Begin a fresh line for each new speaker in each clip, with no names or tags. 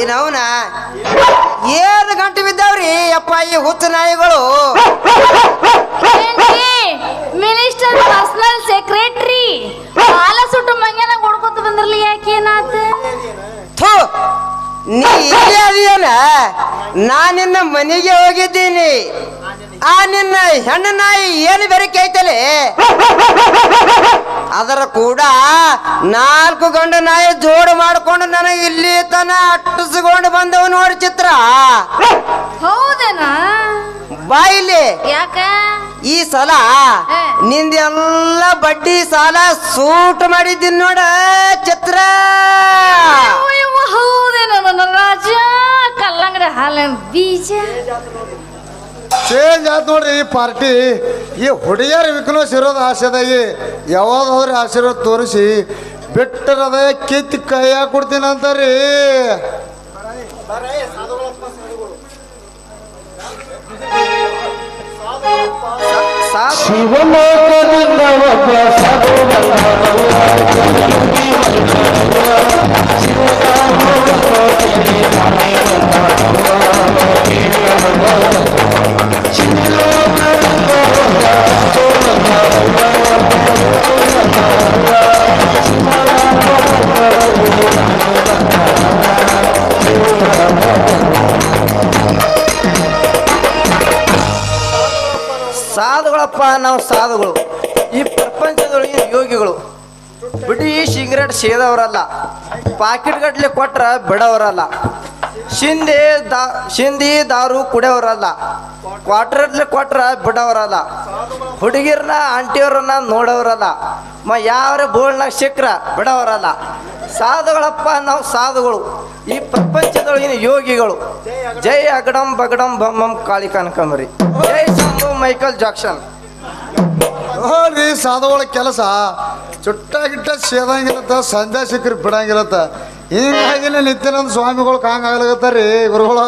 ಇನ್ನು ಅವನ ಏಳು ಗಂಟೆ ಬಿದ್ದಾವ್ರಿ ಅಪ್ಪ ಈ ಹುತ್ತು ನಾಯಿಗಳು
ಮಿನಿಸ್ಟರ್ ಪರ್ಸನಲ್ ಸೆಕ್ರೆಟರಿ ಬಾಲ ಸುಟ್ಟು ಮಂಗನ ಕೊಡ್ಕೊತ ಬಂದ್ರಲಿ ಯಾಕೆ ಏನಾತ?
ಥೂ ನೀ ಇಲ್ಲೇ ಅದೆಯಲ್ಲ ನಾನಿನ್ನ ಮನೆಗೆ ಹೋಗಿದ್ದೀನಿ. ಆ ನಿನ್ನ ಹೆಣ್ಣು ನಾಯಿ ಏನು ಬೆರಕೆ ಐತಲೆ? ಅದರ ಕೂಡ ನಾಲ್ಕು ಗಂಡು ನಾಯಿ ಜೋಡು ಮಾಡ್ಕೊಂಡು ನನಗೆ ಇಲ್ಲಿ ತನ ಅಟ್ಟಿಸಿಕೊಂಡು ಬಂದವ ನೋಡಿ ಚಿತ್ರ.
ಹೌದೇನಾ?
ಬಾಯಿಲಿ
ಯಾಕ?
ಈ ಸಲ. ನಿಂದೆಲ್ಲ ಬಡ್ಡಿ ಸಾಲ ಸೂಟ್ ಮಾಡಿದ್ದೀನಿ ನೋಡ ಚಿತ್ರ.
ಹೌದೇನ ಹೌದೇನೋ ನನ್ನ ರಾಜ? ಕಲ್ಲಂಗಡಿ ಹಾಲಿನ ಬೀಜ?
ಚೇಂಜ್ ಆಯ್ತು ನೋಡ್ರಿ ಈ ಪಾರ್ಟಿ ಈ ಹುಡುಗಿಯರ ವಿಕ್ನೋಸ್ ಇರೋದು ಆಸೆದಾಗಿ ಯಾವ್ದಾದ್ರಿ ಆಶೀರ್ವಾದ ತೋರಿಸಿ. ಬಿಟ್ಟರದ ಕಿತ್ತಿ ಕೈಯಾಗ ಕೊಡ್ತೀನಿ ಅಂತಾರ್ರಿ.
ಶಿವಲೋಕದಿಂದ ಒಬ್ಬ ಸಾಧುಗಳಪ್ಪ ನಾವು ಸಾಧುಗಳು, ಈ ಪ್ರಪಂಚದೊಳಗಿನ ಯೋಗಿಗಳು. ಬಿಡಿ ಸಿಗರೇಟ್ ಸೇದವರಲ್ಲ ಪಾಕೆಟ್ ಗಟ್ಲೆ ಕೊಟ್ರ ಬಿಡವರಲ್ಲ. ಸಿಂದಿ ದಾ, ಶಿಂದಿ ದಾರು ಕುಡಿಯವರಲ್ಲ ಕ್ವಾರ್ಟರ್ಲೆ ಕೊಟ್ರ ಬಿಡವರಲ್ಲ. ಹುಡುಗಿರನ್ನ ಆಂಟಿಯವ್ರನ್ನ ನೋಡೋರಲ್ಲ ಮ ಯಾವ್ರ ಬೋಳ್ನಾಗ ಸಿಕ್ಕ್ರ ಬಿಡವರಲ್ಲ. ಸಾಧುಗಳಪ್ಪ ನಾವು ಸಾಧುಗಳು, ಈ ಪ್ರಪಂಚದೊಳಗಿನ ಯೋಗಿಗಳು. ಜೈ ಅಗಡಂ ಬಗಡಂ ಬಮ್ಮಂ ಕಾಳಿ ಕನಕಂಬರಿ. ಜೈ ಶಂಭು ಮೈಕಲ್ ಜಾಕ್ಸನ್.
ನೋಡ್ರಿ ಸಾಧುಗಳ ಕೆಲಸ. ಚುಟ್ಟಾಗಿಟ್ಟ ಸೇದಂಗಿರತ್ತ ಸಂಜೆ ಸಿಕ್ಕರಿ ಬಿಡಂಗಿರತ್ತ. ಹಿಂಗಾಗಿನ ನಿತ್ಯಾನಂದ ಸ್ವಾಮಿಗಳು ಕಾಂಗಾಗ್ಲಾಗತ್ತಾರಿ ಗುರುಗಳ.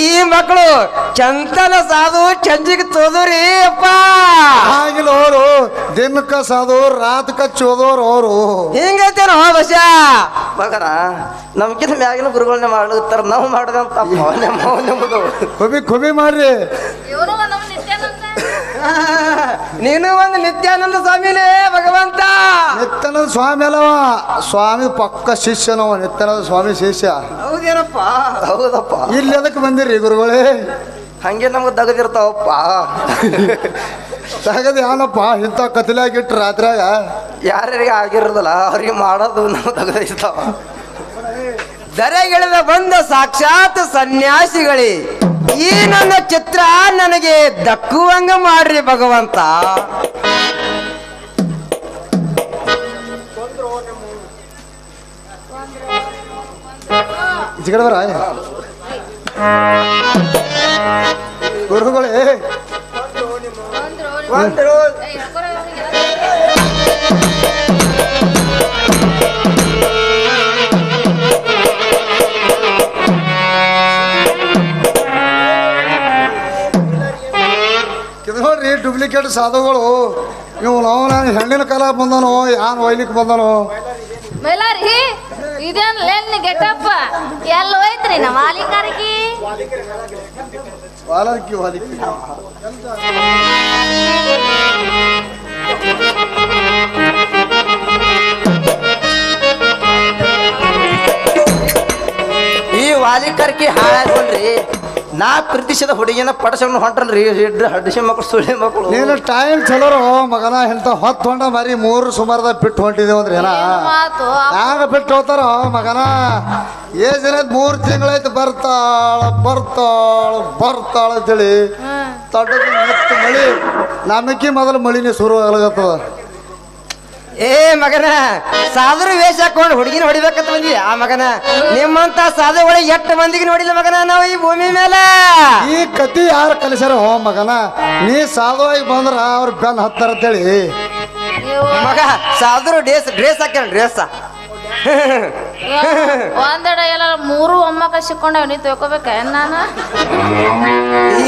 ಈ ಮಕ್ಕಳು ಚಂತನ ಸಾಧು ಚಂಜಿಗೆ ತೋದುರಿ ಅಪ್ಪ.
ಆಗಿಲ್ಲ ಅವರು ದಿನಕ್ಕ ಸಾಧು ರಾತ್ಕ ಚೋದೋರು ಅವರು.
ಹಿಂಗೈತೇನ ಬಸ
ಮಗನ ನಮ್ಗಿಂತ ಮ್ಯಾಗಿನ ಗುರುಗಳನ್ನ ಮಾಡ್ಲತ್ತಾರ ನಾವು ಮಾಡ್ದಂತ
ಕುಬಿ ಕುಬಿ ಮಾಡ್ರಿ.
ಇವರು
ನೀನು ಒಂದು ನಿತ್ಯಾನಂದ ಸ್ವಾಮಿನೇ ಭಗವಂತ.
ನಿತ್ಯಾನಂದ ಸ್ವಾಮಿ ಅಲ್ಲವ. ಸ್ವಾಮಿ ಪಕ್ಕ ಶಿಷ್ಯನವ ನಿತ್ಯಾನಂದ ಸ್ವಾಮಿ ಶಿಷ್ಯ.
ಹೌದೇನಪ್ಪ?
ಹೌದಪ್ಪ.
ಇಲ್ಲಿ ಅದಕ್ಕೆ ಬಂದಿರಿ ಗುರುಗಳೇ.
ಹಂಗೆ ನಮ್ಗೆ ತಗದಿರ್ತಾವಪ್ಪ.
ತಗದು ಯಾನಪ್ಪ ಇಂಥ ಕತ್ಲಾಗಿಟ್ಟು ರಾತ್ರಿಯಾಗ?
ಯಾರ್ಯಾರಿಗೆ ಆಗಿರೋದಲ್ಲ ಅವ್ರಿಗೆ ಮಾಡೋದು ನಾವು ತೆಗೆದಿರ್ತಾವ.
ದರೆಗಿಳಿದ ಬಂದ ಸಾಕ್ಷಾತ್ ಸನ್ಯಾಸಿಗಳೇ. ಈ ನನ್ನ ಚಿತ್ರ ನನಗೆ ದಕ್ಕುವಂಗ ಮಾಡ್ರಿ ಭಗವಂತ.
ಜಿಗಡ ಬರ ಗುರುಗಳೇ. ನೋಡ್ರಿ ಡೂಪ್ಲಿಕೇಟ್ ಸಾಧುಗಳು. ಇವು ನಾವು ನಾನು ಹೆಣ್ಣಿನ ಕಾಲ ಬಂದನು ಯಾನ್ ಒಯ್ಲಿಕ್ಕೆ ಬಂದನು.
ಮೈಲಾರಿ ಇದೇನ್ ಲೆನ್ ಗೆಟಪ್ಪ ಎಲ್ಲ ಹೋಯ್ತ್ರಿ ನಮ್ಮ ಮಾಲೀಕರಿಗೆ?
ವಾಲಕ್ಕಿ ವಾಲಿಕ್ಕಿ
ಈ ವಾಲಿಕರ್ಕಿ ಹಾಳಾಗ್ಕೊಂಡ್ರಿ ನಾ ಪ್ರತಿಶತ ಹುಡುಗಿನ ಪಡಸಣ್ಣ ಇಡ್ರ ಹಡ್ಸಿ ಮಕ್ಕಳು ಸುಳಿ ಮಕ್ಕಳು ನೀನು
ಟೈಮ್ ಚಲೋರು ಮಗನ ಇಂಥ ಹೊತ್ತು ಹೊಂಡ ಮರಿ ಮೂರು ಸುಮಾರದ ಬಿಟ್ಟು ಹೊಂಟಿದೇವು ಅಂದ್ರೆ ಏನ? ಬಿಟ್ಟು ಹೋತಾರ ಮಗನ? ಏಜ್ ಏನೈತೆ ಮೂರು ತಿಂಗಳಾಯ್ತು ಬರ್ತಾಳ ಬರ್ತಾಳ ಬರ್ತಾಳ ಅಂತೇಳಿ. ತಡ ತಡ್ಡದ ನಿತ್ತು ಮಳಿ ನಮಕ್ಕಿ ಮೊದಲು ಮಳಿನೇ ಶುರು ಆಗಲಾಗತ್ತದ
ಏ ಮಗನ ಸಾಧು ವೇಷ ಹಾಕೊಂಡು ಹುಡುಗಿನ ಹೊಡಿಬೇಕಂತ ಬಂದಿ ಆ ಮಗನ ನಿಮ್ಮಂತ ಒಳಗೆ ಎಷ್ಟು ಮಂದಿಗೆ ನೋಡಿಲ್ಲ ಮಗನ ನಾವು ಈ ಭೂಮಿ ಮೇಲೆ?
ಈ ಕತಿ ಯಾರು ಕಲಿಸ್ಯಾರ ಹೋ ಮಗನ ನೀ ಸಾಧುವಾಗಿ ಬಂದ್ರ ಅವ್ರ ಬೆನ್ ಹತ್ತಾರ ಅಂತೇಳಿ.
ಮಗ
ಸಾಧು ಡ್ರೆಸ್ ಡ್ರೆಸ್ ಹಾಕ್ಯಾರ ಡ್ರೆಸ್
ಒಂದೆಡ ಎಲ್ಲ ಮೂರು ಒಮ್ಮಕ ಸಿಕ್ಕೊಂಡವ್ ನೀ ತಿಳ್ಕೊಬೇಕ ನಾನು?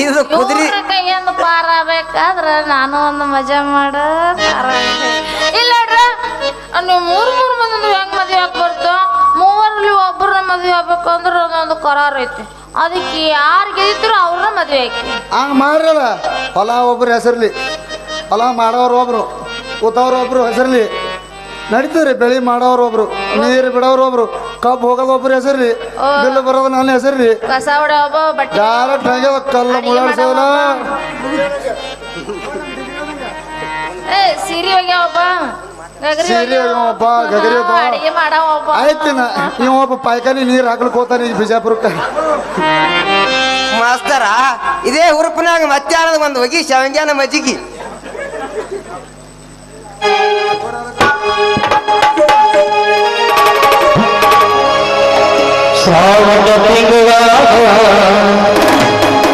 ಇದು ಕುದುರೆ
ಕೈಯಿಂದ ಪಾರ ಬೇಕಾದ್ರ ನಾನು ಒಂದು ಮಜಾ ಮಾಡ ಪಾರ ಇಲ್ಲ ನೀವು ಮೂರು ಮೂರು ಮಂದಿ ಹೆಂಗ್ ಮದ್ವೆ ಬರ್ತು ಮೂವರಲ್ಲಿ ಒಬ್ಬರನ್ನ ಮದ್ವೆ ಆಗ್ಬೇಕು ಅಂದ್ರೆ ಒಂದೊಂದು ಕರಾರ್ ಐತಿ. ಅದಕ್ಕೆ ಯಾರು ಗೆದ್ದಿದ್ರು ಅವ್ರನ್ನ ಮದ್ವೆ ಹಾಕಿ.
ಹಂಗ ಮಾಡ್ರಲ್ಲ ಹೊಲ ಒಬ್ರು ಹೆಸರ್ಲಿ ಹೊಲ ಮಾಡೋರು ಒಬ್ರು ಕೂತವ್ರು ಒಬ್ರು ಹೆಸರ್ಲಿ. ನಡೀತದ್ರಿ ಬೆಳಿ ಮಾಡೋರು ಒಬ್ರು ನೀರು ಬಿಡೋರು ಒಬ್ರು ಕಬ್ಬು ಹೋಗೋದು ಒಬ್ರು ಹೆಸರ್ರಿ
ಬಿಲ್ಲು
ಬರೋದು ನನ್ನ ಹೆಸರ್ರಿ.
ಕಸ ಹೊಡೆ ಒಬ್ಬ ಬಟ್ಟೆ ಡೈರೆಕ್ಟ್ ಹಂಗೆ
ಕಲ್ಲ ಮುಳಾಡ್ಸೋಲ್ಲ
ಏ ಸೀರೆ ಒಗ್ಯಾವ ಒಬ್ಬ ಗಗರಿ ಸೀರೆ ಒಗ್ಯಾವ. ಒಬ್ಬ, ಗಗರಿ ಒಬ್ಬ. ಅಡಿಗೆ ಮಾಡವ ಒಬ್ಬ. ಆಯ್ತು
ಒಬ್ಬ ಪಾಯ್ಕಾನಿ ನೀರು ಹಾಕ್ಲಿಕ್ಕೆ ಹೋಗ್ತಾನೆ ಬಿಜಾಪುರಕ್ಕೆ.
ಮಾಸ್ತರ ಇದೇ ಹುರುಪಿನಾಗ ಮಧ್ಯಾಹ್ನದ ಒಂದು ಹೋಗಿ ಶಾವಂಗ್ಯಾನ ಮಜ್ಜಿಗೆ. Sawat tinggal.